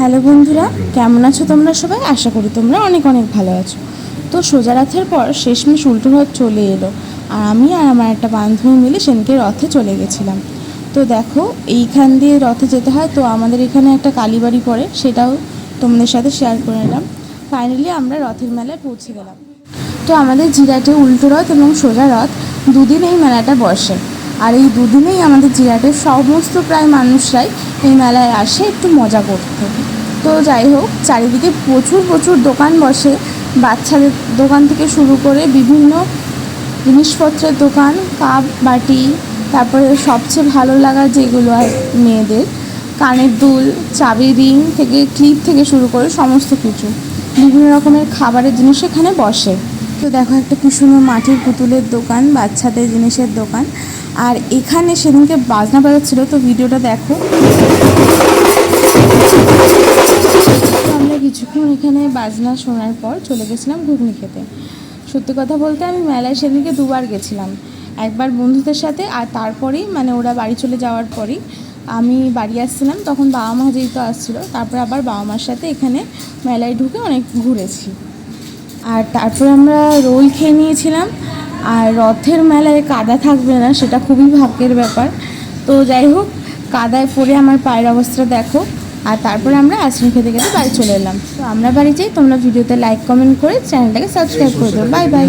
Hello বন্ধুরা, কেমন আছো তোমরা সবাই? আশা করি তোমরা অনেক অনেক ভালো আছো। তো সোজা রাতের পর শেষমেশ উল্টো রথ চলে এলো আর আমি আর আমার একটা বান্ধবী মিলে সেনকে রথে চলে গেছিলাম। তো দেখো, এইখান দিয়ে রথে যেতে হয়, তো আমাদের এখানে একটা কালীবাড়ি পড়ে, সেটাও তোমাদের সাথে শেয়ার করে নিলাম। ফাইনালি আমরা রথের মেলায় পৌঁছে গেলাম। তো আমাদের জিরাটে উল্টো রথ এবং সোজা রথ দুদিন এই মেলাটা বসে। আর এই দুদিনেই আমাদের জিরাটের সমস্ত প্রায় মানুষরাই এই মেলায় আসে, একটু মজা করতে। তো যাই হোক, চারিদিকে প্রচুর প্রচুর দোকান বসে। বাচ্চাদের দোকান থেকে শুরু করে বিভিন্ন জিনিসপত্রের দোকান, কাপ, বাটি, তারপরে সবচেয়ে ভালো লাগা যেগুলো মেয়েদের, কানের দুল, চাবি, রিং থেকে, ক্লিপ থেকে শুরু করে সমস্ত কিছু। বিভিন্ন রকমের খাবারের জিনিস এখানে বসে। তো দেখো একটা কি সুন্দর মাটির পুতুলের দোকান, বাচ্চাদের জিনিসের দোকান। আর এখানে সেদিনকে বাজনা বাজাচ্ছিল, তো ভিডিওটা দেখো। বাজনা শোনার পর চলে গেছিলাম ঘুগনি খেতে। সত্যি কথা বলতে আমি মেলায় সেদিনকে দুবার গেছিলাম। একবার বন্ধুদের সাথে আর তারপরেই মানে ওরা বাড়ি চলে যাওয়ার পরেই আমি বাড়ি আসছিলাম, তখন বাবা মা যেহেতু আসছিল, তারপরে আবার বাবা মার সাথে এখানে মেলায় ঢুকে অনেক ঘুরেছি। আর তারপর আমরা রোল খেয়ে নিয়েছিলাম, আর রথের মেলায় কাদা থাকবে না, সেটা খুবই ভাগ্যের ব্যাপার। তো যাই হোক, কাদায় পড়ে আমার পায়ের অবস্থা দেখো। আর তারপরে আমরা আইসক্রিম খেতে খেতে বাড়ি চলে এলাম। তো আমরা বাড়ি যাই, তোমরা ভিডিওতে লাইক কমেন্ট করে চ্যানেলটাকে সাবস্ক্রাইব করে দেবো বাই বাই